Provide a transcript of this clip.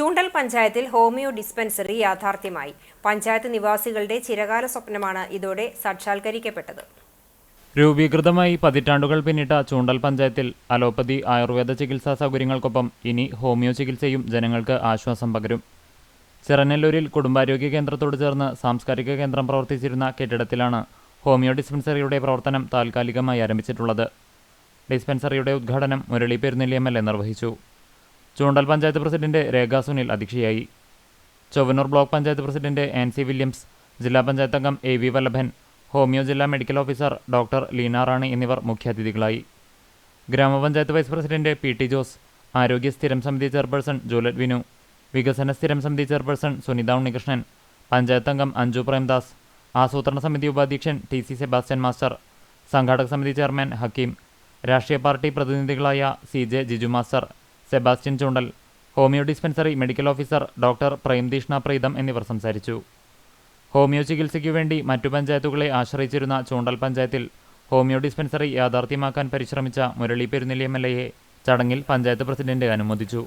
ചൂണ്ടൽ പഞ്ചായത്തിൽ homeo dispensary യാഥാർത്ഥ്യമായി. പഞ്ചായത്ത് നിവാസികളുടെ ചിരകാല സ്വപ്നമാണ് ഇതോടെ സാക്ഷാത്കരിക്കപ്പെട്ടത്. രൂപീകൃതമായി പതിറ്റാണ്ടുകൾ പിന്നിട്ട ചൂണ്ടൽ പഞ്ചായത്തിൽ അലോപ്പതി ആയുർവേദ ചികിത്സാ സൗകര്യങ്ങൾക്കൊപ്പം ഇനി ഹോമിയോ ചികിത്സയും ജനങ്ങൾക്ക് ആശ്വാസം പകരും. ചിറനെല്ലൂരിൽ കുടുംബാരോഗ്യ കേന്ദ്രത്തോട് ചേർന്ന് സാംസ്കാരിക കേന്ദ്രം പ്രവർത്തിച്ചിരുന്ന കെട്ടിടത്തിലാണ് ഹോമിയോ ഡിസ്പെൻസറിയുടെ പ്രവർത്തനം താൽക്കാലികമായി ആരംഭിച്ചിട്ടുള്ളത്. ഡിസ്പെൻസറിയുടെ ഉദ്ഘാടനം മുരളി പെരുന്നെല്ലി എം നിർവഹിച്ചു. ചൂണ്ടൽ പഞ്ചായത്ത് പ്രസിഡന്റ് രേഖ സുനിൽ അധ്യക്ഷയായി. Chowwannur block panchayat president Ancy Williams ജില്ലാ പഞ്ചായത്ത് അംഗം എ വി വല്ലഭൻ ഹോമിയോ ജില്ലാ medical officer doctor Leena Rani എന്നിവർ മുഖ്യാതിഥികളായി. ഗ്രാമപഞ്ചായത്ത് vice president P T Jose ആരോഗ്യ സ്ഥിരം സമിതി ചെയർപേഴ്സൺ ജൂലറ്റ് വിനു വികസന സ്ഥിരം സമിതി ചെയർപേഴ്സൺ സുനിത ഉണ്ണികൃഷ്ണൻ പഞ്ചായത്ത് അംഗം അഞ്ജു പ്രേംദാസ് ആസൂത്രണ സമിതി ഉപാധ്യക്ഷൻ ടി സി സെബാസ്റ്റ്യൻ മാസ്റ്റർ സംഘാടക സമിതി ചെയർമാൻ ഹക്കീം രാഷ്ട്രീയ party പ്രതിനിധികളായ C J Jiju master Sebastian Choondal homeo dispensary medical officer doctor Premtheeshna Preetham എന്നിവർ സംസാരിച്ചു. ഹോമിയോ ചികിത്സയ്ക്കു വേണ്ടി മറ്റു പഞ്ചായത്തുകളെ ആശ്രയിച്ചിരുന്ന ചൂണ്ടൽ പഞ്ചായത്തിൽ ഹോമിയോ ഡിസ്പെൻസറി യാഥാർത്ഥ്യമാക്കാൻ പരിശ്രമിച്ച മുരളി പെരുന്നിലി എം ചടങ്ങിൽ പഞ്ചായത്ത് പ്രസിഡന്റ് അനുമോദിച്ചു.